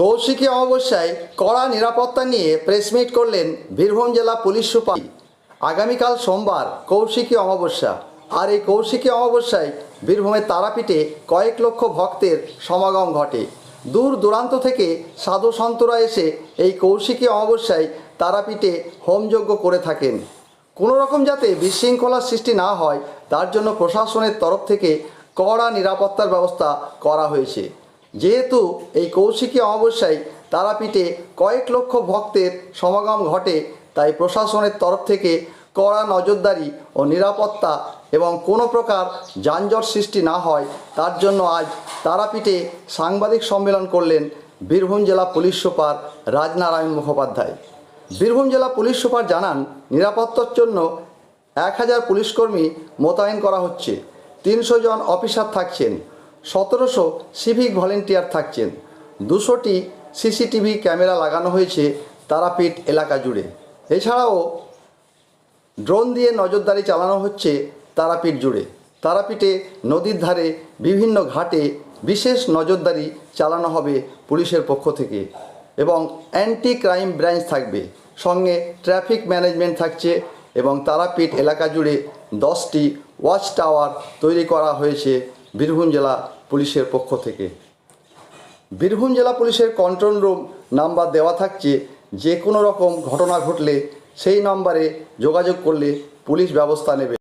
কৌশিকী অমাবস্যায় কড়া নিরাপত্তা নিয়ে প্রেসমিট করলেন বীরভূম জেলা পুলিশ সুপার। আগামীকাল সোমবার কৌশিকী অমাবস্যা। আর এই কৌশিকী অমাবস্যায় বীরভূমের তারাপীঠে কয়েক লক্ষ ভক্তের সমাগম ঘটে। দূর দূরান্ত থেকে সাধু সন্তরা এসে এই কৌশিকী অমাবস্যায় তারাপীঠে হোমযজ্ঞ করে থাকেন। কোনো রকম যাতে বিশৃঙ্খলার সৃষ্টি না হয়, তার জন্য প্রশাসনের তরফ থেকে কড়া নিরাপত্তার ব্যবস্থা করা হয়েছে। যেহেতু এই কৌশিকী অমাবস্যায় তারাপীঠে কয়েক লক্ষ ভক্তের সমাগম ঘটে, তাই প্রশাসনের তরফ থেকে কড়া নজরদারি ও নিরাপত্তা এবং কোনো প্রকার যানজট সৃষ্টি না হয়, তার জন্য আজ তারাপীঠে সাংবাদিক সম্মেলন করলেন বীরভূম জেলা পুলিশ সুপার রাজনারায়ণ মুখোপাধ্যায়। বীরভূম জেলা পুলিশ সুপার জানান, নিরাপত্তার জন্য এক হাজার পুলিশকর্মী মোতায়েন করা হচ্ছে, তিনশো জন অফিসার থাকছেন। সতেরোশো সিভিক ভলেন্টিয়ার থাকছেন। দুশোটি সিসিটিভি ক্যামেরা লাগানো হয়েছে তারাপীঠ এলাকা জুড়ে। এছাড়াও ড্রোন দিয়ে নজরদারি চালানো হচ্ছে তারাপীঠ জুড়ে। তারাপীঠে নদীর ধারে বিভিন্ন ঘাটে বিশেষ নজরদারি চালানো হবে পুলিশের পক্ষ থেকে এবং অ্যান্টি ক্রাইম ব্রাঞ্চ থাকবে। সঙ্গে ট্রাফিক ম্যানেজমেন্ট থাকছে এবং তারাপীঠ এলাকা জুড়ে দশটি ওয়াচ টাওয়ার তৈরি করা হয়েছে বীরভূম জেলা পুলিশের পক্ষ থেকে। বীরভূম জেলা পুলিশের কন্ট্রোল রুম নাম্বার দেওয়া থাকছে, যে কোনো রকম ঘটনা ঘটলে সেই নাম্বারে যোগাযোগ করলে পুলিশ ব্যবস্থা নেবে।